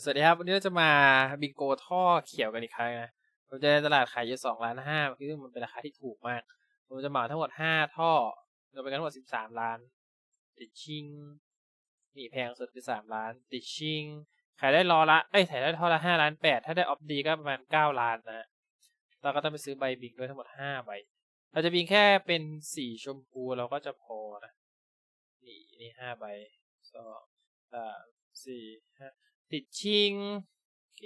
สวัสดีครับ วันนี้เราจะมาบิงโกท่อเขียวกันอีกครั้งนะผมจะในตลาดขายอยู่สองล้านห้าซึ่งมันเป็นราคาที่ถูกมากผมจะเหมาทั้งหมดห้าท่อเรวมเป็นกันทั้งหมดสิบสามล้าน ติดชิงนี่แพงสุดคือสามล้าน ติดชิงขายได้รอละเอ้ยขายได้ท่อละห้าล้านแปดถ้าได้ออฟดีก็ประมาณเก้าล้านนะเราก็ต้องไปซื้อใบบิงด้วยทั้งหมดห้าใบเราจะบิงแค่เป็นสีชมพูเราก็จะพอนะนี่นี่ห้าใบสองสามสี่ห้า ติดชิงโอเค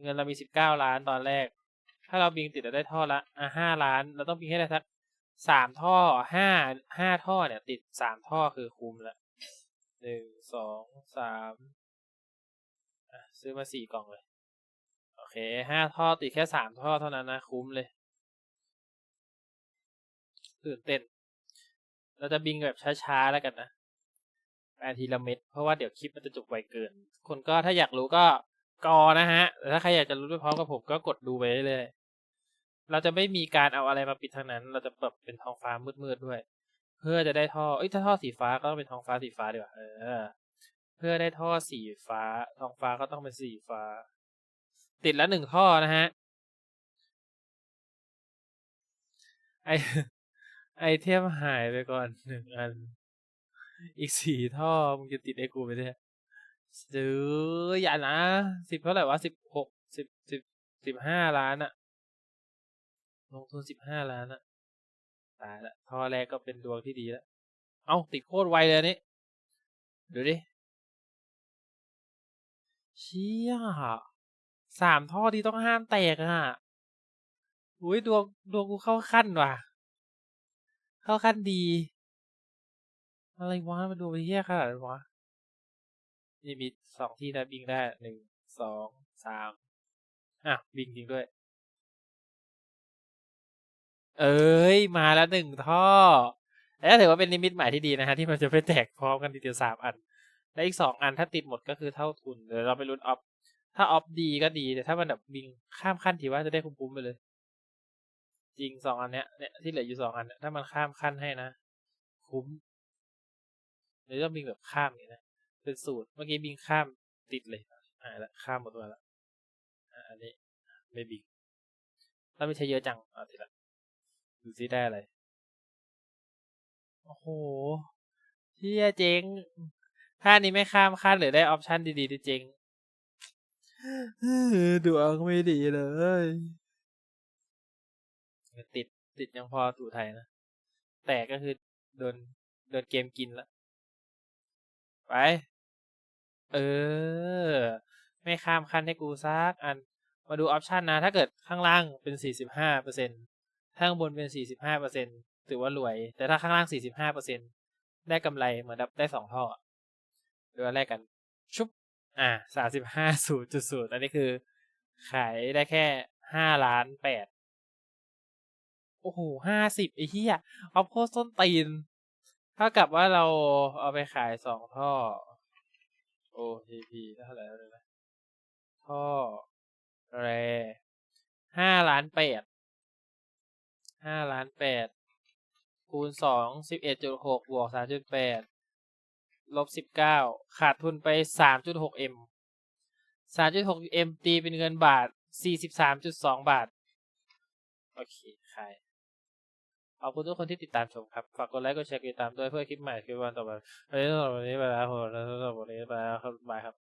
เงินเรามีสิบเก้าล้านตอนแรก ถ้าเราบิงติดเราได้ท่อละอะห้าล้าน เราต้องบิงให้ได้สักสามท่อห้าห้าท่อเนี่ย ติดสามท่อคือคุ้มละหนึ่งสองสามซื้อมาสี่กล่องเลย โอเคห้าท่อติดแค่สามท่อเท่านั้นนะ คุ้มเลยตื่นเต้น เราจะบิงแบบช้าๆแล้วกันนะ แปลทีละเม็ดเพราะว่าเดี๋ยวคลิปมันจะจบไวเกิน คนก็ถ้าอยากรู้ก็กอนะฮะแต่ถ้าใครอยากจะรู้ด้วยพร้อมกับผมก็กดดูไปเรื่อยๆเราจะไม่มีการเอาอะไรมาปิดทางนั้น เราจะเปิดเป็นท้องฟ้ามืดๆด้วย เพื่อจะได้ท่อเอ้ยถ้าท่อสีฟ้าก็ต้องเป็นท้องฟ้าสีฟ้าดีกว่าเออ เพื่อได้ท่อสีฟ้า ท้องฟ้าก็ต้องเป็นสีฟ้า ติดแล้วหนึ่งท่อนะฮะไอไอเทมหายไปก่อนหนึ่งอัน อีกสี่ท่อมึงจะติดไอ้กูไปเนี่ยซื้ออย่านะสิบเท่าไหร่วะสิบหกสิบสิบสิบห้าล้านอะลงทุนสิบห้าล้านอะตายละท่อแรกก็เป็นดวงที่ดีแล้วเอ้าติดโคตรไวเลยนี่ดูดิเชี่ยสามท่อที่ต้องห้ามแตกอะอุ้ยดวงดวงกูเข้าขั้นว่ะ เข้าขั้นดี อะไรวะมันดูไปเที่ยขนาดนั้นวะนี่มีสองที่นะบิงได้หนึ่งสองสามอะบิงจริงด้วย เอ้ย มาแล้วหนึ่งท่อแล้วถือว่าเป็นนิมิตหมายที่ดีนะฮะ ที่มันจะไปแตกพร้อมกันทีเดียวสามอัน และอีกสองอันถ้าติดหมดก็คือเท่าทุนเดี๋ยวเราไปลุ้นออฟถ้าออฟดีก็ดีแต่ถ้ามันแบบบิงข้ามขั้นถือว่าจะได้คุ้มๆไปเลย จริงสองอันเนี้ยเนี่ยที่เหลืออยู่สองอันเนี่ยถ้ามันข้ามขั้นให้นะ คุ้ม หรือต้องบิงแบบข้ามอย่างนี้นะเป็นสูตรเมื่อกี้บิงข้ามติดเลยอ่าล้วข้ามหมดตัวแล้วอันนี้ไม่บิงถ้าไม่ใช้เยอะจังอ่าติดละดูซิได้อะไรโอ้โหเที่ยเจ๊งถ้านี้ไม่ข้ามขั้นหรือได้ออปชันดีๆที่เจ๊งดวงไม่ดีเลยติดติดยังพอถูไทยนะ แต่ก็คือโดนโดนเกมกินละ ไป เออ ไม่ข้ามขั้นให้กูซักอัน มาดูออปชันนะ ถ้าเกิดข้างล่างเป็นสี่สิบห้าเปอร์เซ็นข้างบนเป็นสี่สิบห้าเปอร์เซ็นถือว่ารวย แต่ถ้าข้างล่างสี่สิบห้าเปอร์เซ็นได้กำไรเหมือนได้สองท่อดูแรกกัน ชุบ อ่าสามสิบห้าศูนย์จุดศูนย์อันนี้คือ ขายได้แค่ห้าล้านแปดโอ้โหห้าสิบไอ้เหี้ยเอาโคตรส้นตีน เท่ากับว่าเราเอาไปขายสองท่อโอ้ทีพีเท่าไหร่แล้วนะท่อแรห้าล้านแปดห้าล้านแปดคูณสองสิบเอ็ดจุดหกบวกสามจุดแปดลบสิบเก้าขาดทุนไปสามจุดหกเอ็มสามจุดหกเอ็มตีเป็นเงินบาทสี่สิบสามจุดสองบาท โอเคขาย ขอบคุณทุกคนที่ติดตามชมครับ ฝากกดไลค์กดแชร์กดติดตามด้วยเพื่อคลิปใหม่คลิปวันต่อไปวันนี้สำหรับวันนี้ไปแล้วผมแล้วสำหรับวันนี้ไปแล้วครับบายครับ